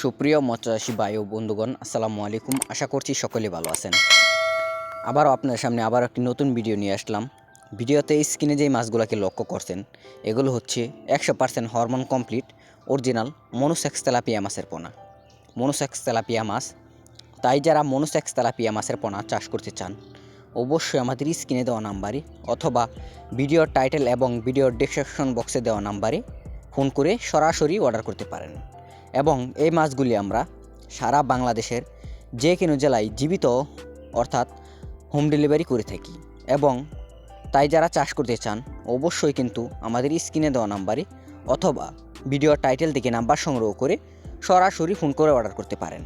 সুপ্রিয় মৎস্যচাষী ভাই ও বন্ধুগণ, আসসালামু আলাইকুম। আশা করছি সকলে ভালো আছেন। আবারও আপনাদের সামনে আবার একটি নতুন ভিডিও নিয়ে আসলাম। ভিডিওতে স্ক্রিনে যেই মাছগুলোকে লক্ষ্য করছেন, এগুলো হচ্ছে একশো percent hormone complete original monosex tilapia মাছের পোনা। মনোসেক্স তেলাপিয়া মাছ, তাই যারা মনোসেক্স তেলাপিয়া মাছের পোনা চাষ করতে চান, অবশ্যই আমাদের স্ক্রিনে দেওয়া নাম্বারে অথবা ভিডিওর টাইটেল এবং ভিডিওর ডিসক্রিপশন বক্সে দেওয়া নাম্বারে ফোন করে সরাসরি অর্ডার করতে পারেন। এবং এই মাছগুলি আমরা সারা বাংলাদেশের যে কোনো জেলায় জীবিত অর্থাৎ হোম ডেলিভারি করে থাকি এবং তাই যারা চাষ করতে চান, অবশ্যই কিন্তু আমাদের স্ক্রিনে দেওয়া নাম্বারে অথবা ভিডিওর টাইটেল থেকে নাম্বার সংগ্রহ করে সরাসরি ফোন করে অর্ডার করতে পারেন।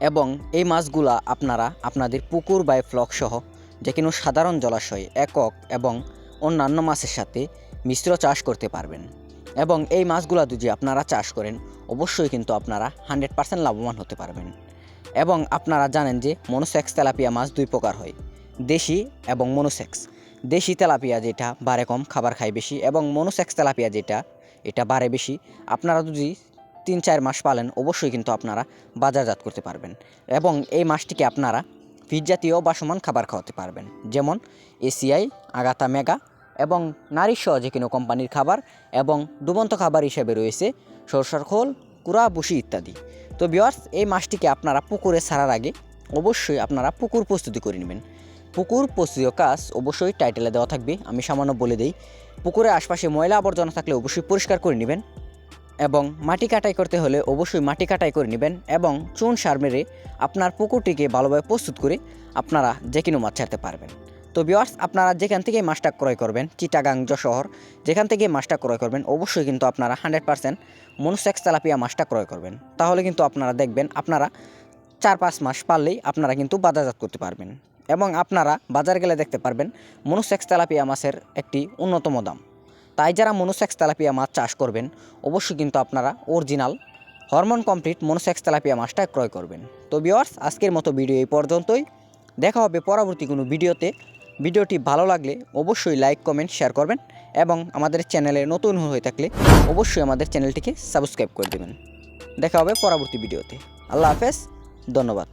এবং এই মাছগুলা আপনারা আপনাদের পুকুর বা ফ্লক সহ যে কোনো সাধারণ জলাশয়ে একক এবং অন্যান্য মাছের সাথে মিশ্র চাষ করতে পারবেন। এবং এই মাছগুলা যদি আপনারা চাষ করেন, অবশ্যই কিন্তু আপনারা হান্ড্রেড পার্সেন্ট লাভবান হতে পারবেন। এবং আপনারা জানেন যে মনোসেক্স তেলাপিয়া মাছ দুই প্রকার হয়, দেশি এবং মনোসেক্স। দেশি তেলাপিয়া যেটা বারে কম খাবার খায় বেশি এবং মনোসেক্স তেলাপিয়া যেটা, এটা বারে বেশি। আপনারা যদি তিন চার মাস পালেন, অবশ্যই কিন্তু আপনারা বাজারজাত করতে পারবেন। এবং এই মাছটিকে আপনারা ফিড জাতীয় বা সমান খাবার খাওয়াতে পারবেন। যেমন এসিআই আগাতা মেগা এবং নারী সহ যে কোনো কোম্পানির খাবার এবং ডুবন্ত খাবার হিসেবে রয়েছে, সরষার খোল, কুড়া বুসি ইত্যাদি। তো বিয়ার্স এই মাছটিকে আপনারা পুকুরে ছাড়ার আগে অবশ্যই আপনারা পুকুর প্রস্তুতি করে নেবেন। পুকুর প্রস্তুতীয় কাজ অবশ্যই টাইটেলে দেওয়া থাকবে, আমি সামান্য বলে দিই। পুকুরের আশপাশে ময়লা আবর্জনা থাকলে অবশ্যই পরিষ্কার করে নেবেন এবং মাটি কাটাই করতে হলে অবশ্যই মাটি কাটাই করে নেবেন এবং চুন সার মেরে আপনার পুকুরটিকে ভালোভাবে প্রস্তুত করে আপনারা যে কোনো মাছ ছাড়তে পারবেন। তো বিয়ার্স আপনারা যেখান থেকে মাছটা ক্রয় করবেন, চিটাগাং শহর, যেখান থেকে মাছটা ক্রয় করবেন, অবশ্যই কিন্তু আপনারা হান্ড্রেড পার্সেন্ট মনুসেক্স তেলাপিয়া মাছটা ক্রয় করবেন। তাহলে কিন্তু আপনারা দেখবেন, আপনারা চার পাঁচ মাস পারলেই আপনারা কিন্তু বাজারজাত করতে পারবেন। এবং আপনারা বাজার গেলে দেখতে পারবেন, মনুসেক্স তেলাপিয়া মাছের একটি অন্যতম দাম। তাই যারা মনোসেক্স তেলাপিয়া মাছ চাষ করবেন, অবশ্যই কিন্তু আপনারা original hormone complete monosex tilapia মাছটা ক্রয় করবেন। তো বিওয়ার্স আজকের মতো ভিডিও এই পর্যন্তই। দেখা হবে পরবর্তী কোনো ভিডিওতে ভিডিওটি ভালো লাগলে অবশ্যই লাইক, কমেন্ট, শেয়ার করবেন এবং আমাদের চ্যানেলে নতুন হয়ে থাকলে অবশ্যই আমাদের চ্যানেলটিকে সাবস্ক্রাইব করে দেবেন। দেখা হবে পরবর্তী ভিডিওতে। আল্লাহ হাফেজ, ধন্যবাদ।